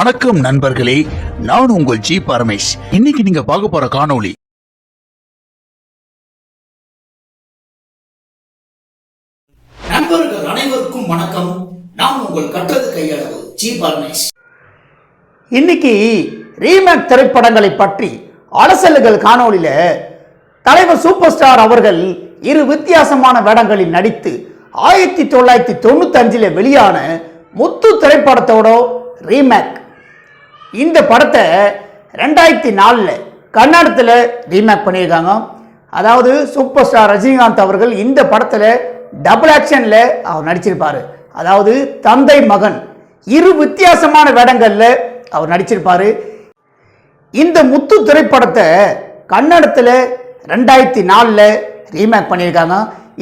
வணக்கம் நண்பர்களே நான் உங்கள் ஜி பரமேஷ். இன்னைக்கு நீங்க பார்க்க போற காணொளி நண்பர்கள் அனைவருக்கும் வணக்கம். நான் உங்கள் கற்றது கையளவு ஜி பரமேஷ். இன்னைக்கு ரீமேக் திரைப்படங்களை பற்றி அலசல்கள் காணொளியில தலைவர் சூப்பர் ஸ்டார் அவர்கள் இரு வித்தியாசமான வேடங்களில் நடித்து ஆயிரத்தி தொள்ளாயிரத்தி தொண்ணூத்தி அஞ்சுல வெளியான முத்து திரைப்படத்தோட ரீமேக் இந்த படத்தை ரெண்டாயிரத்தி நாலில் கன்னடத்தில் ரீமேக் பண்ணியிருக்காங்க. அதாவது சூப்பர் ஸ்டார் ரஜினிகாந்த் அவர்கள் இந்த படத்தில் டபுள் ஆக்ஷனில் அவர் நடிச்சிருப்பார். அதாவது தந்தை மகன் இரு வித்தியாசமான வேடங்களில் அவர் நடிச்சிருப்பார். இந்த முத்து திரைப்படத்தை கன்னடத்தில் ரெண்டாயிரத்தி நாலில் ரீமேக் பண்ணியிருக்காங்க.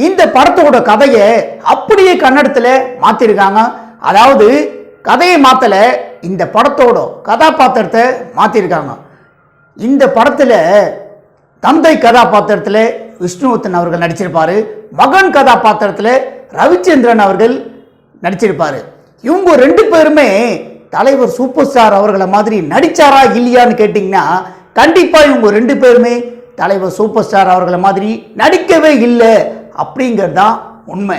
இந்த படத்தோட கதையை அப்படியே கன்னடத்தில் மாற்றிருக்காங்க அதாவது கதையை மாற்றலை இந்த படத்தோட கதாபாத்திரத்தை மாற்றிருக்காங்க இந்த படத்தில் தந்தை கதாபாத்திரத்தில் விஷ்ணுவர்த்தன் அவர்கள் நடிச்சிருப்பார். மகன் கதாபாத்திரத்தில் ரவிச்சந்திரன் அவர்கள் நடிச்சிருப்பார். இவங்க ரெண்டு பேருமே தலைவர் சூப்பர் ஸ்டார் அவர்களை மாதிரி நடிச்சாரா இல்லையான்னு கேட்டிங்கன்னா கண்டிப்பாக இவங்க ரெண்டு பேருமே தலைவர் சூப்பர் ஸ்டார் அவர்களை மாதிரி நடிக்கவே இல்லை அப்படிங்கிறது தான் உண்மை.